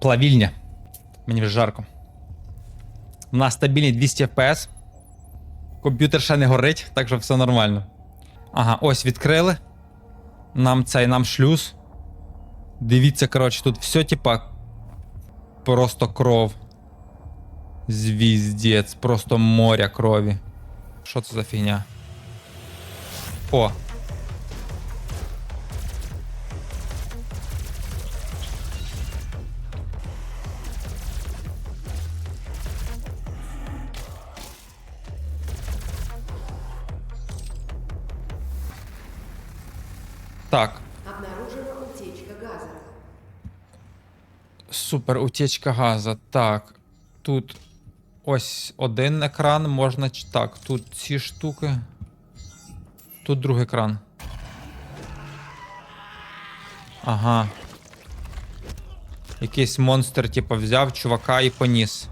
Плавільня. Мені вже жарко. У нас стабільний 200 FPS. Комп'ютер ще не горить, так що все нормально. Ага, ось відкрили. Нам цей нам шлюз. Дивіться, коротше, тут все, типа. Просто кров. Звіздець, просто моря крові. Що це за фігня? О. Так, Обнаружена утечка газа. Супер, утечка газа. Так. Тут ось один екран, можна. Так, тут ці штуки. Тут другий екран. Ага. Якийсь монстр, типу, взяв чувака і поніс.